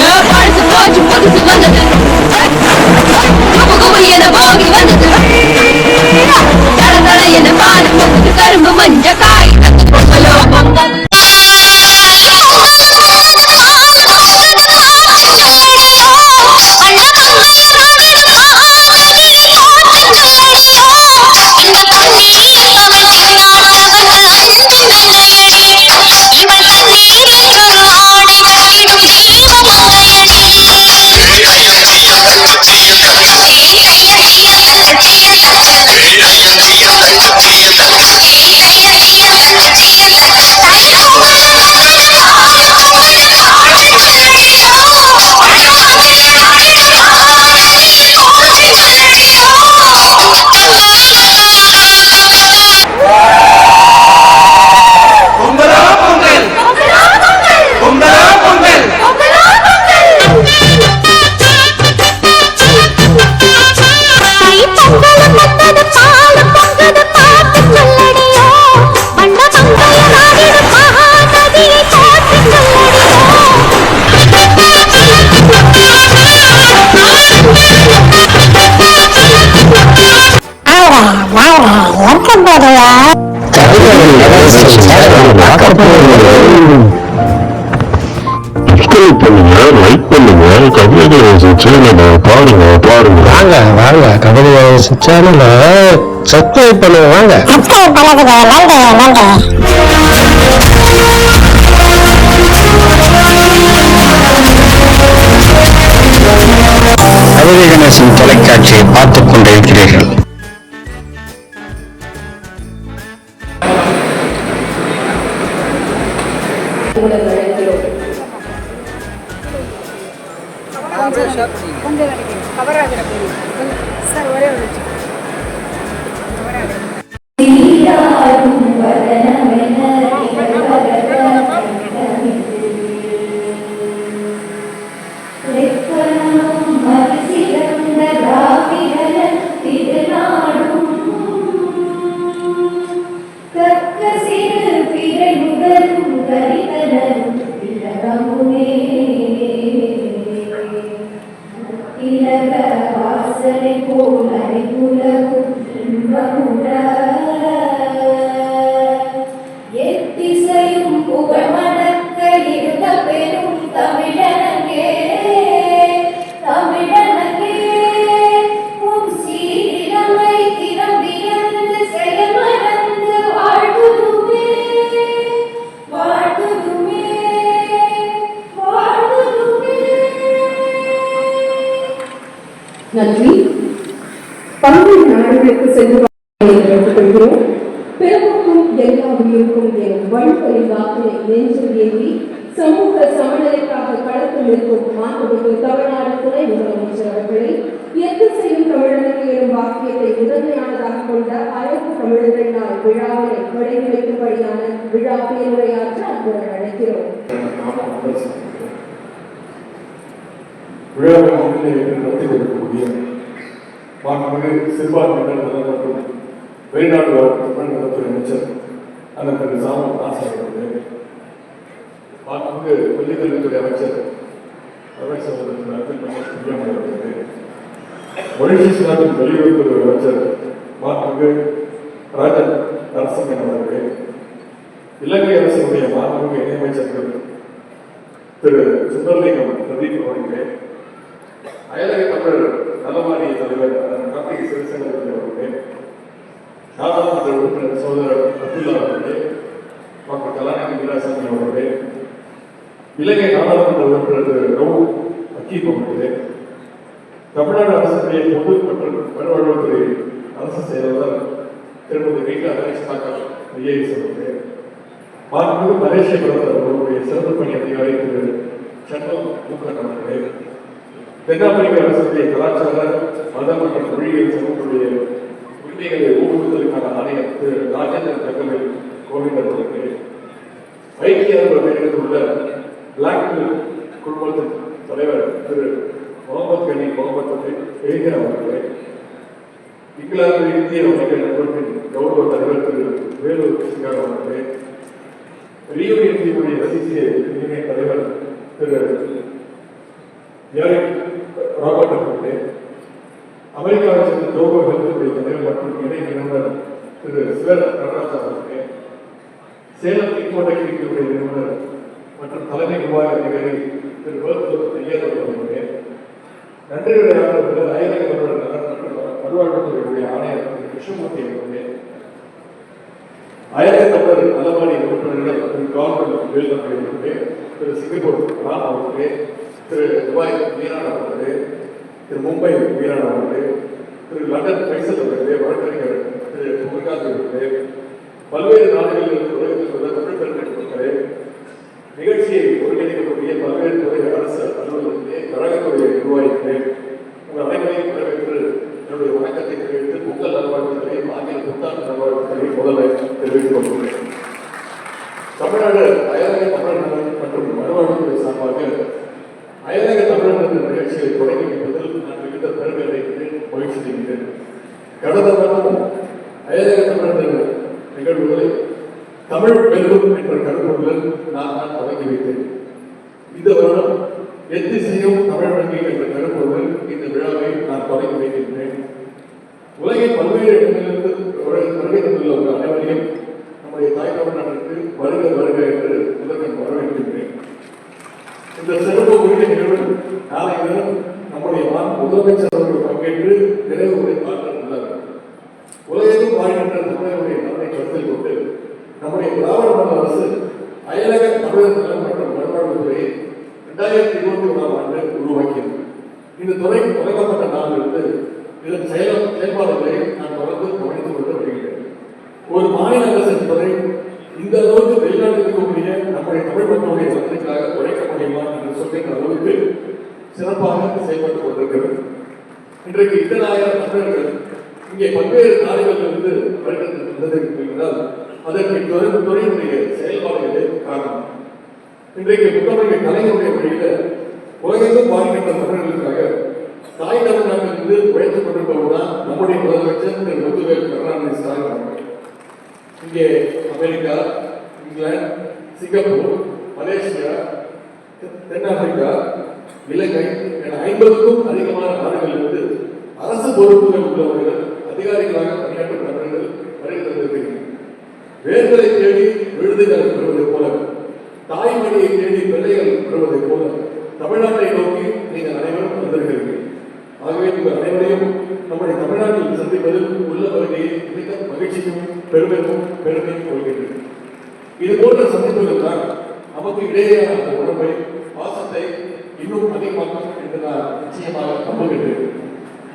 ஏன் போச்சு புதுசு வந்தது குபு என போகி வந்தது தட தட என பாடு. போகுது கரும்பு மஞ்ச காய் பாருங்க பாருங்க வாங்க வாங்க கபடி சேனல சப்ஸ்கிரைப் பண்ணுங்க வாங்க சப்ஸ்கிரைப் பண்ணதுக்கு நன்றி நன்றி கவிதை கணேசன் தொலைக்காட்சியை பார்த்துக் கொண்டிருக்கிறீர்கள். सर्वरे பல்வேறு நாடுகளுக்கு சென்று கொள்கிறோம் பிறப்புக்கும் எல்லா உயிருக்கும் என் வழிபறி வாக்கினை நெஞ்சில் ஏந்தி சமூக சமநிலைக்காக களத்தில் இருக்கும் மாண்புமிகு தமிழ்நாடு துணை முதலமைச்சர் அவர்களை எந்த செய்யும் தமிழனுக்கு எனும் வாக்கியத்தை முதன்மையானதாக கொண்ட அழகு தமிழர்கள் நாள் விழாவினை தொடங்கி வைக்கும்படியான விழா பேருரையாற்ற அன்புடன் அழைக்கிறோம். விழாவை முன்னிலை நடத்தி கொடுக்கக்கூடிய மாண்புமிகு சிறுபான்மையினர் நலன் மற்றும் வெளிநாடு தமிழ் நலத்துறை அமைச்சர் அண்ணன் திரு சாமன் ஆசார் அவர்களே. மாண்புமிகு பள்ளிக்கல்வித்துறை அமைச்சர் ரமேஷ் அவர்கள் அப்துல் மஜீத் குடியாமர் அவர்களே. மொழிஷிஸ் நாட்டின் வெளியுறவுத்துறை அமைச்சர் மாண்புமிகு ராஜன் நரசிம்மன் அவர்களே. இலங்கை அரசினுடைய மாண்புமிகு இணையமைச்சர்கள் திரு சுந்தர்லிங்கம் பிரதீப் அவர்களே. அயலக தமிழர் நலவாரிய தலைவர் கார்த்திகை சிவசேனர் அவர்களே நாடாளுமன்ற உறுப்பினர் சோதரர் அப்துல்லா அவர்களே டாக்டர் கலாநிதி வீராசாமி அவர்களே இலங்கை நாடாளுமன்ற உறுப்பினர் ரவு அக்கீப் அவர்களே தமிழ்நாடு அரசுடைய பொது மற்றும் மறுவாழ்வுத்துறை அரசு செயலாளர் திருமதி ரீகா ஹரீஷ் தாக்கர் ஐஏஎஸ் அவர்களே மாண்புமிகு மலேசிய பிரதமர் அவர்களுடைய சிறப்பு பணி அதிகாரி திரு சண்முகம் மூக்கன் அவர்களே தென்னாப்பிரிக்க அரசுடைய கலாச்சார மதம் மற்றும் மொழியியல் சமூகத்துடைய உரிமைகளை ஊக்குவித்தலுக்கான ஆணையர் திரு. ராஜேந்திர தகவல் கோவிந்த் அவர்களுக்கு ஐக்கிய அரபு அமீரகத்தில் உள்ள பிளாக் குழுமத்தின் தலைவர் திரு. முகமது கனி முகமது எய்கர் அவர்களே இங்கிலாந்து இந்திய வணிக நண்பர்களின் கௌரவ தலைவர் திரு. வேலூர் சிங்கார் அவர்களே ரியோ இந்தியுடைய ரசிசிய யூனியன் தலைவர் திரு. எரிக் ராபர்ட் அவர்களே அமெரிக்காவை சேர்ந்த ஜோகோ ஹெல்த்துடைய தலைவர் மற்றும் இணை நிறுவனர் திரு சிவர் நடராஜா அவர்களே சேலம் இக்கோட்டை கிளினிக்குடைய நிறுவனர் மற்றும் தலைமை நிர்வாக அதிகாரி திரு வேர்த்தூர் ஐயர் அவர்களே நன்றி விளையாட்டு அயலக நிறுவனர் மற்றும் மறுவாழ்வுத்துறையுடைய ஆணையர் திரு கிருஷ்ணமூர்த்தி அவர்களே அயலக தமிழர் நலவாரி உறுப்பினர்கள் திரு கவர்மெண்ட் வேலுமணி அவர்களே திரு சிங்கப்பூர் ராம் அவர்களே திரு துபாய் மீரான் அவர்களே திரு மும்பை மீரான் அவர்களே திரு லண்டன் பைசல் அவர்களே வழக்கறிஞர் திரு முருகாந்த் அவர்களே பல்வேறு நாடுகளில் இருந்து உலகத்தில் உள்ள தமிழ் பெருமக்களே நிகழ்ச்சியை ஒருங்கிணைக்கக்கூடிய பல்வேறு துறை அரசு அலுவலகத்திலே கழகத்துறையை நிர்வாகிகளே உங்கள் அனைவரையும் வரவேற்று என்னுடைய வணக்கத்தை தெரிவித்து பொங்கல் நல்வாழ்த்துக்களை ஆங்கில புத்தாண்டு நல்வாழ்த்துக்களை முதல்ல தெரிவித்துக் கொள்கிறேன் தமிழ்நாடு அயலக தமிழ் நலன் மற்றும் மறுவாழ்வுத்துறை சார்பாக அயலக தமிழர் என்ற நிகழ்ச்சியை தொடங்கி வைப்பதில் நான் மிகுந்த பெருமை அடைகிறேன் மகிழ்ச்சி செய்கிறேன் கடந்த வருடம் அயலக தமிழர் என்ற நிகழ்வுகளை தமிழ் வெல்லும் என்ற கருப்பொருளில் நான் தான் தொடங்கி வைத்தேன். இந்த வருடம் எத்திசையும் தமிழ் வங்கி என்ற கருப்பொருளில் இந்த விழாவை நான் தொடங்கி வைக்கின்றேன் உலகின் பல்வேறு இடங்களிலிருந்து வருகை வருகை தந்துள்ள உங்கள் அனைவரையும் நம்முடைய தாய் தமிழ்நாட்டிற்கு வருக வருக என்று முதலில் வரவேற்கின்றேன் இந்த சிறப்பு உரிய நிகழ்வு நாளை தினம் நம்முடைய முதலமைச்சர் அவர்கள் பங்கேற்று நிறைவு உரை பார்க்க உள்ளார். உலகெங்கும் வாழ்கின்ற தமிழர்களுடைய நலனை கருத்தில் கொண்டு நம்முடைய திராவிட அரசு அயலக தமிழர் நலன் மற்றும் துறை இரண்டாயிரத்தி இருபத்தி ஒன்றாம் ஆண்டு உருவாக்கியது. இந்த துறை தொடங்கப்பட்ட நாளிலிருந்து இதன் செயல் செயல்பாடுகளை நான் தொடர்ந்து கவனித்துக் கொண்டு வருகிறேன். ஒரு மாநில அரசின் துறை இந்த அளவுக்கு வெளிநாட்டில் இருக்கக்கூடிய நம்முடைய தமிழ் மக்களுடைய நலனுக்காக உழைக்க முடியுமா என்று சொல்கின்ற அளவுக்கு சிறப்பாக செயல்பட்டுக் கொண்டிருக்கிறது இன்றைக்கு இத்தனாயிரம் தமிழர்கள் இங்கே பல்வேறு நாடுகளிலிருந்து வருகிறது என்றால் அதற்கு மனிதனுடைய செயல்பாடுகளே காரணம். இன்றைக்கு முத்தமிழ் கலைஞருடைய வழியில உலகத்தில் பாதிக்கின்ற தமிழர்களுக்காக தாய் தமிழ்நாட்டிலிருந்து உழைத்துக் கொண்டிருப்பவர் தான் நம்முடைய முதலமைச்சர் திரு. முத்துவேல் கருணாநிதி ஸ்டாலின் அவர்கள். இங்கே அமெரிக்கா இங்கிலாந்து சிங்கப்பூர் மலேசியா தென்னாப்பிரிக்கா இலங்கை என ஐம்பதுக்கும் அதிகமான நாடுகளிலிருந்து அரசு பொறுப்புகள் உள்ளவர்கள் அதிகாரிகளாக பணியாற்றும் நபர்கள் வருகை தந்திருக்கிறார்கள். வேர்களை தேடி விருதுகள் பெறுவதைப் போல தாய்மொழியை தேடி பிள்ளைகள் பெறுவதைப் போல தமிழ்நாட்டை நோக்கி நீங்கள் அனைவரும் வந்திருக்கிறீர்கள் ஆகவே உங்கள் அனைவரையும் நம்முடைய தமிழ்நாட்டில் சந்திப்பதில் உள்ள வருகையை மிக பெருமைக்கும் பெருமையும் பெருமையும் இது போன்ற சந்திப்புகள் தான் நமக்கு இடையேயான அந்த உடம்பை பாசத்தை இன்னும் அதிகமாக்கும் என்று நான் நிச்சயமாக நம்புகின்றேன்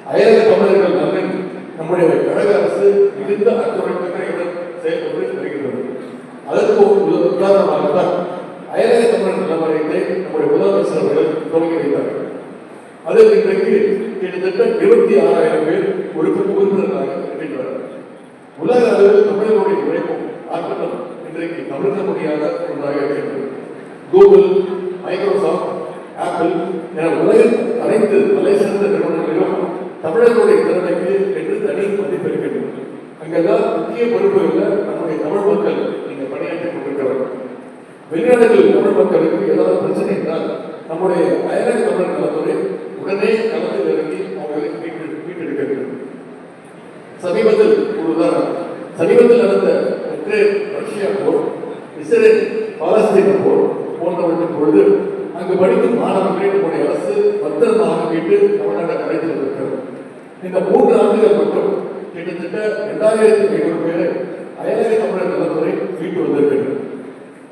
அயலக தமிழர்கள் நலன் நம்முடைய கழக அரசு மிகுந்த அக்கறை அக்கறையுடன் செயல்பட்டு வருகின்றது அதற்கு ஒரு உத- உதாரணமாக தான் அயலக தமிழர் நலவாரியத்தை நம்முடைய முதலமைச்சர் அவர்கள் தொடங்கி வைத்தார்கள் அதில் இன்றைக்கு கிட்டத்தட்ட இருபத்தி ஆறாயிரம் பேர் உறுப்பு உறுப்பினர்களாக இருக்கின்றனர் உலக அளவில் தமிழர்களுடைய உழைப்பும் ஆற்றலும் இன்றைக்கு தவிர்க்க முடியாத ஒன்றாக இருக்கிறது கூகுள் மைக்ரோசாஃப்ட் ஆப்பிள் என உலகில் அனைத்து தலை சிறந்த நிறுவனங்களிலும் தமிழர்களுடைய திறமைக்கு என்று தனி மதிப்பு இருக்கின்றது அங்கெல்லாம் முக்கிய பொறுப்புகளில் நம்முடைய தமிழ் மக்கள் இங்கே பணியாற்றிக் கொண்டிருக்கிறார்கள் வெளிநாடுகளில் தமிழ் மக்களுக்கு ஏதாவது பிரச்சனை என்றால் நம்முடைய அயலக தமிழ் நலத்துறை உடனே களத்தில் இறங்கி அவர்களை மீட்டு மீட்டெடுக்கிறது சமீபத்தில் ஒரு உதாரணம் சமீபத்தில் நடந்த உக்ரைன் ரஷ்யா போர் இஸ்ரேல் பாலஸ்தீன போர் போன்றவற்றின் பொழுது அங்கு படிக்கும் மாணவர்களை நம்முடைய அரசு பத்திரமாக மீட்டு தமிழ்நாட்டை அழைத்து வந்திருக்கிறது இந்த மூன்று ஆண்டுகள் மட்டும் கிட்டத்தட்ட இரண்டாயிரத்தி ஐநூறு பேரை அயலக தமிழர் நலத்துறை மீட்டு வந்திருக்கிறது.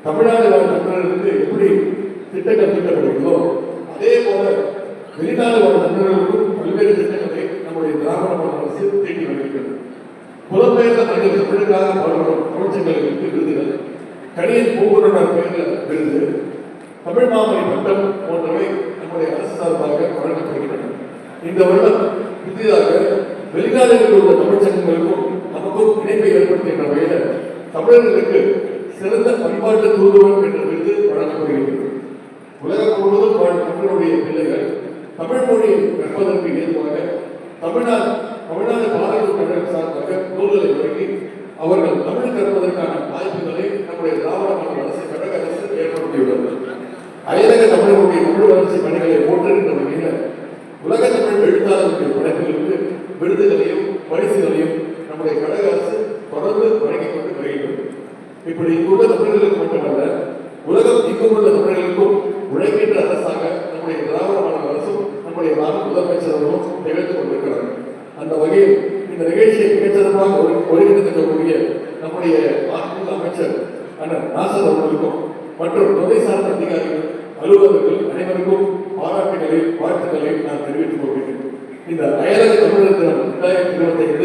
தமிழ்நாடு வாழ் தமிழர்களுக்கு எப்படி திட்டங்கள் திட்டப்படுகிறதோ அதே போல வெளிநாடு வாழ் தமிழர்களுக்கும் பல்வேறு திட்டங்களை நம்முடைய திராவிட மாடல் அரசு தீட்டி வருகிறது மனித தமிழுக்காக பாடுபடும் விருதுகள் கணியன் பூங்குழனர் பெயரில் விருது தமிழ் மாமணி பட்டம் போன்றவை நம்முடைய அரசு சார்பாக வழங்கப்படுகின்றன. இந்த வருடம் புதிதாக வெளிநாடுகளில் உள்ள தமிழ் சங்கங்களுக்கும் நமக்கும் இணைப்பை ஏற்படுத்துகின்ற வகையில் தமிழர்களுக்கு சிறந்த பண்பாட்டு தூதுவன் என்ற விருது வழங்கப்படுகிறது. உலகம் முழுவதும் வாழும் தமிழுடைய பிள்ளைகள் தமிழ் மொழியை கற்பதற்கு ஏதுவாக தமிழ்நாடு தமிழ்நாடு பாரதிய கழகம் சார்பாக நூல்களை வழங்கி அவர்கள் தமிழ் கற்பதற்கான வாய்ப்புகளை நம்முடைய திராவிட மாநில அரசு கழக அரசு ஏற்படுத்தியுள்ளது. அயலக தமிழர்களுடைய உள் வளர்ச்சி பணிகளை போற்றுகின்ற வகையில் உலக தமிழ் எழுத்தாளர்களுடைய படைப்புகளுக்கு விருதுகளையும் பரிசுகளையும் நம்முடைய கழக அரசு தொடர்ந்து வழங்கிக் கொண்டு வருகிறது இப்படி இங்குள்ள தமிழர்களுக்கு மட்டுமல்ல உலகம் இங்குள்ள தமிழர்களுக்கும் உழைக்கின்ற அரசாக நம்முடைய திராவிட மாநில அரசும் நம்முடைய மாநில முதலமைச்சர்களும் திகழ்ந்து கொண்டிருக்கிறார்கள். அந்த வகையில் சிறப்பாக ஒருங்கிணைந்திருக்கக்கூடிய நம்முடைய மாண்பு அமைச்சர் அண்ணன் நாசர் அவர்களுக்கும் மற்றும் துறை சார்ந்த அதிகாரிகள் அலுவலர்கள் அனைவருக்கும் பாராட்டுகளை வாழ்த்துக்களை நான் தெரிவித்துக் கொள்கிறேன் இந்த அயலக தமிழர் தினம் இரண்டாயிரத்தி இருபத்தி ஐந்து